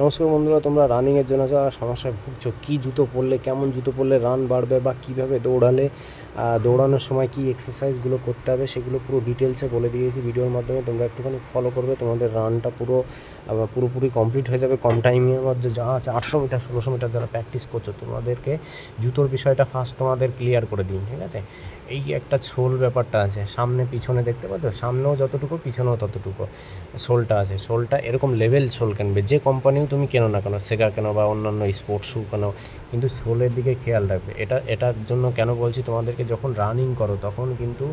নমস্কার বন্ধুরা, তোমরা রানিংয়ের জন্য যারা সমস্যায় ভুগছো, কী জুতো পরলে, কেমন জুতো পরলে রান বাড়বে বা কীভাবে দৌড়ালে দৌড়ানোর সময় কী এক্সারসাইজগুলো করতে হবে সেগুলো পুরো ডিটেলসে বলে দিয়েছি ভিডিওর মাধ্যমে। তোমরা একটুখানি ফলো করবে, তোমাদের রানটা পুরো পুরোপুরি কমপ্লিট হয়ে যাবে। কম টাইমের মধ্যে যা আছে আটশো মিটার ষোলোশো মিটার যারা প্র্যাকটিস করছ, তোমাদেরকে জুতোর বিষয়টা ফার্স্ট তোমাদের ক্লিয়ার করে দিন, ঠিক আছে? এই একটা সোল ব্যাপারটা আছে, সামনে পিছনে দেখতে পাচ্ছ? সামনেও যতটুকু, পিছনেও ততটুকু সোলটা আছে। সোলটা এরকম লেভেল সোল কিনবে। যে কোম্পানিও তুমি কেন না কেন, সেগা কেন বা অন্যান্য স্পোর্টস শ্যু কেন, কিন্তু সোলের দিকে খেয়াল রাখবে। এটা, এটার জন্য কেন বলছি, তোমাদেরকে যখন রানিং করো, তখন কিন্তু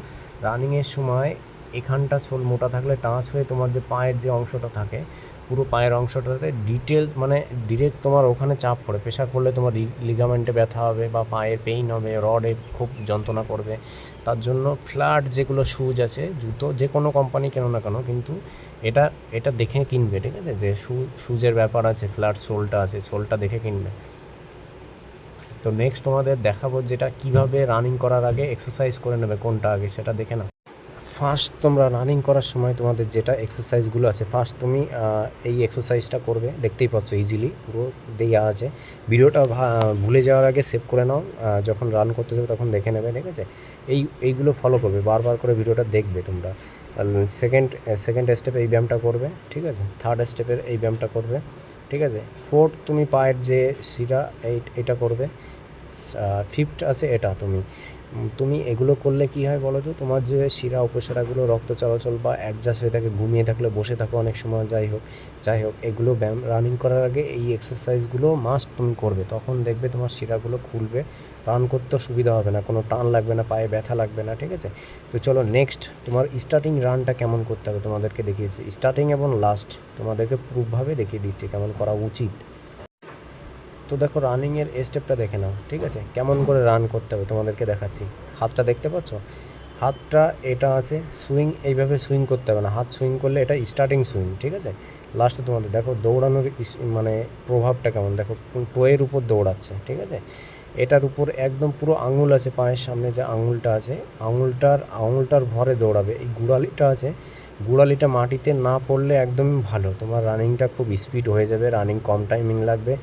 রানিংয়ের সময় এখানটা সোল মোটা থাকলে টাচ হয়ে তোমার যে পায়ের যে অংশটা থাকে পুরো পায়ের অংশটাতে ডিটেল মানে ডিরেক্ট তোমার ওখানে চাপ পড়ে। প্রেশার পড়লে তোমার লিগামেন্টে ব্যথা হবে বা পায়ে পেইন হবে রডে খুব যন্ত্রণা করবে। তার জন্য ফ্ল্যাট যেগুলো শুজ আছে, জুতো, যে কোনো কোম্পানি কেন না কেন, কিন্তু এটা এটা দেখে কিনবে, ঠিক আছে? যে শু শুজের ব্যাপার আছে ফ্ল্যাট সোলটা আছে সোলটা দেখে কিনবে। তো নেক্সট তোমাদের দেখাবো যেটা কীভাবে রানিং করার আগে এক্সারসাইজ করে নেবে, কোনটা আগে, সেটা দেখে না ফার্স্ট তোমরা রানিং করার সময় তোমাদের যেটা এক্সারসাইজগুলো আছে ফার্স্ট তুমি এই এক্সারসাইজটা করবে, দেখতেই পাচ্ছ ইজিলি পুরো দেওয়া আছে। ভিডিওটা ভুলে যাওয়ার আগে সেভ করে নাও যখন রান করতে যাবে তখন দেখে নেবে, ঠিক আছে? এই, এইগুলো ফলো করবে, বারবার করে ভিডিওটা দেখবে তোমরা। সেকেন্ড সেকেন্ড স্টেপে এই ব্যায়ামটা করবে, ঠিক আছে? থার্ড স্টেপের এই ব্যায়ামটা করবে, ঠিক আছে? ফোর্থ তুমি পায়ের যে শিরা, এই, এটা করবে ফিফথ আছে এটা তুমি। তুমি এগুলো করলে কি হয় বলো তো? তোমার যে শিরা উপশিরাগুলো রক্ত চলাচল বা অ্যাডজাস্ট হয়ে থাকে, ঘুমিয়ে থাকলে, বসে থাকো অনেক সময়, যাই হোক যাই হোক, এগুলো ব্যায়াম রানিং করার আগে এই এক্সারসাইজগুলো মাস্ট তুমি করবে। তখন দেখবে তোমার শিরাগুলো খুলবে রান করতে সুবিধা হবে না, কোনো টান লাগবে না, পায়ে ব্যথা লাগবে না, ঠিক আছে? তো চলো নেক্সট তোমার স্টার্টিং রানটা কেমন করতে হবে তোমাদেরকে দেখিয়েছি। স্টার্টিং এবং লাস্ট তোমাদেরকে প্রুফভাবে দেখিয়ে দিচ্ছি কেমন করা উচিত। তো দেখো রানিংয়ের স্টেপটা দেখে নাও, ঠিক আছে? কেমন করে রান করতে হবে তোমাদেরকে দেখাচ্ছি। হাতটা দেখতে পাচ্ছ? হাতটা এটা আছে সুইং এইভাবে সুইং করতে হবে না। হাত সুইং করলে এটা স্টার্টিং সুইং ঠিক আছে? লাস্টে তোমাদের দেখো দৌড়ানোর মানে প্রভাবটা কেমন? দেখো টোয়ের উপর দৌড়াচ্ছে, ঠিক আছে? এটার উপর একদম পুরো আঙুল আছে, পায়ের সামনে যে আঙুলটা আছে, আঙুলটার আঙুলটার ভরে দৌড়াবে। এই গুড়ালিটা আছে গুড়ালিটা মাটিতে না পড়লে একদমই ভালো। তোমার রানিংটা খুব স্পিড হয়ে যাবে, রানিং কম টাইমিং লাগবে।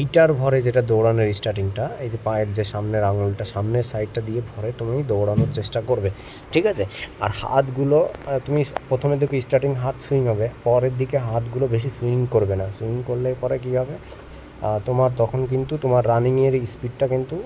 এইটার ভরে যেটা দৌড়ানোর স্টার্টিংটা এই যে পায়ের যে সামনের আঙুলটা, সামনের সাইডটা দিয়ে ভরে তুমি দৌড়ানোর চেষ্টা করবে, ঠিক আছে? আর হাতগুলো তুমি প্রথমে দেখো স্টার্টিং হাত সুইং হবে, পরের দিকে হাতগুলো বেশি সুইং করবে না। সুইং করলে পরে কী হবে? তোমার তখন কিন্তু তোমার রানিংয়ের স্পিডটা কিন্তু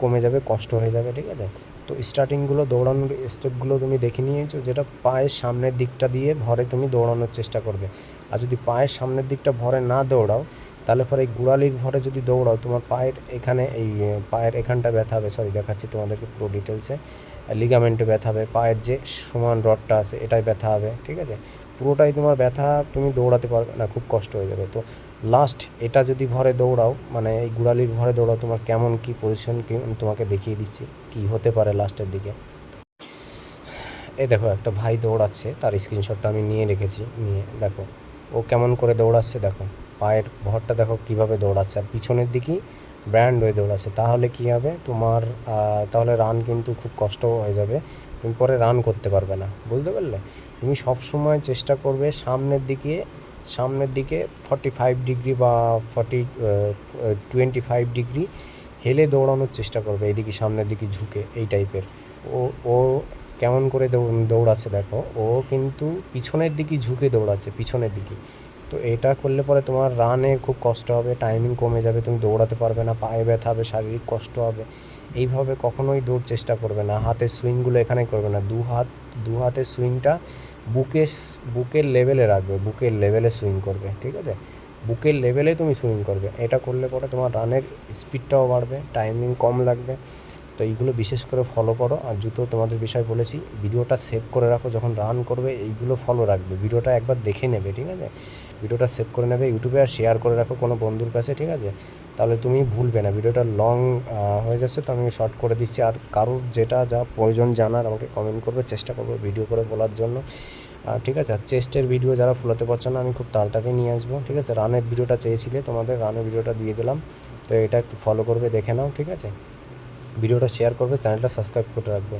কমে যাবে, কষ্ট হয়ে যাবে, ঠিক আছে? তো স্টার্টিংগুলো দৌড়ানোর স্টেপগুলো তুমি দেখে নিয়েছো, যেটা পায়ের সামনের দিকটা দিয়ে ভরে তুমি দৌড়ানোর চেষ্টা করবে। আর যদি পায়ের সামনের দিকটা ভরে না দৌড়াও, তাহলে পরে এই গুড়ালির ভরে যদি দৌড়াও, তোমার পায়ের এখানে এই পায়ের এখানটা ব্যথা হবে। সরি দেখাচ্ছি তোমাদেরকে পুরো ডিটেলসে লিগামেন্টে ব্যথা হবে, পায়ের যে সমান রডটা আছে, এটাই ব্যথা হবে, ঠিক আছে? পুরোটাই তোমার ব্যথা তুমি দৌড়াতে পারবে না, খুব কষ্ট হয়ে যাবে। তো লাস্ট এটা যদি ভরে দৌড়াও মানে এই গুড়ালির ভরে দৌড়াও, তোমার কেমন কি পজিশন কি তোমাকে দেখিয়ে দিচ্ছি, কি হতে পারে লাস্টের দিকে। এ দেখো, একটা ভাই দৌড়াচ্ছে, তার স্ক্রিনশটটা আমি নিয়ে রেখেছি, নিয়ে দেখো, ও কেমন করে দৌড়াচ্ছে দেখো, পায়ের ভরটা দেখো কীভাবে দৌড়াচ্ছে, আর পিছনের দিকেই ব্র্যান্ড হয়ে দৌড়াচ্ছে, তাহলে কি হবে? তোমার তাহলে রান কিন্তু খুব কষ্ট হয়ে যাবে, তুমি পরে রান করতে পারবে না, বুঝতে পারলে? তুমি সবসময় চেষ্টা করবে সামনের দিকে সামনের দিকে ফর্টি ফাইভ ডিগ্রি বা ফর্টি টোয়েন্টি ফাইভ ডিগ্রি হেলে দৌড়ানোর চেষ্টা করবে এইদিকে সামনের দিকে ঝুঁকে, এই টাইপের। ও ও কেমন করে দৌড়াচ্ছে দেখো, ও কিন্তু পিছনের দিকে ঝুঁকে দৌড়াচ্ছে, পিছনের দিকে। তো এটা করলে পরে তোমার রানে খুব কষ্ট হবে টাইমিং কমে যাবে, তুমি দৌড়াতে পারবে না, পায়ে ব্যথা হবে, শারীরিক কষ্ট হবে। এইভাবে কখনোই দৌড় চেষ্টা করবে না, হাতের সুইংগুলো এখানে করবে না। দু হাত, দু হাতের সুইংটা বুকে বুকের লেভেলে রাখবে, বুকের লেভেলে সুইং করবে, ঠিক আছে? বুকের লেভেলে তুমি সুইং করবে। এটা করলে পরে তোমার রানের স্পিডটাও বাড়বে টাইমিং কম লাগবে। তো এইগুলো বিশেষ করে ফলো করো। আর জুতো তোমাদের বিষয় বলেছি, ভিডিওটা সেভ করে রাখো, যখন রান করবে এইগুলো ফলো রাখবে। ভিডিওটা একবার দেখে নেবে, ঠিক আছে? ভিডিওটা সেভ করে নেবে ইউটিউবে আর শেয়ার করে রাখো কোনো বন্ধুর কাছে, ঠিক আছে? তাহলে তুমি ভুলবে না। ভিডিওটা লং হয়ে যাচ্ছে তো আমি শর্ট করে দিচ্ছি। আর কারোর যেটা যা প্রয়োজন জানার আমাকে কমেন্ট করবে, চেষ্টা করব ভিডিও করে বলার জন্য। ঠিক আছে? আর চেস্টের ভিডিও যারা ফুলাতে পারছ না, আমি খুব তাড়াতাড়ি নিয়ে আসব, ঠিক আছে? রানের ভিডিওটা চেয়েছিলে, তোমাদের রানের ভিডিওটা দিয়ে দিলাম। তো এটা একটু ফলো করবে, দেখে নাও, ঠিক আছে? ভিডিওটা শেয়ার করবে চ্যানেলটা সাবস্ক্রাইব করে রাখবে।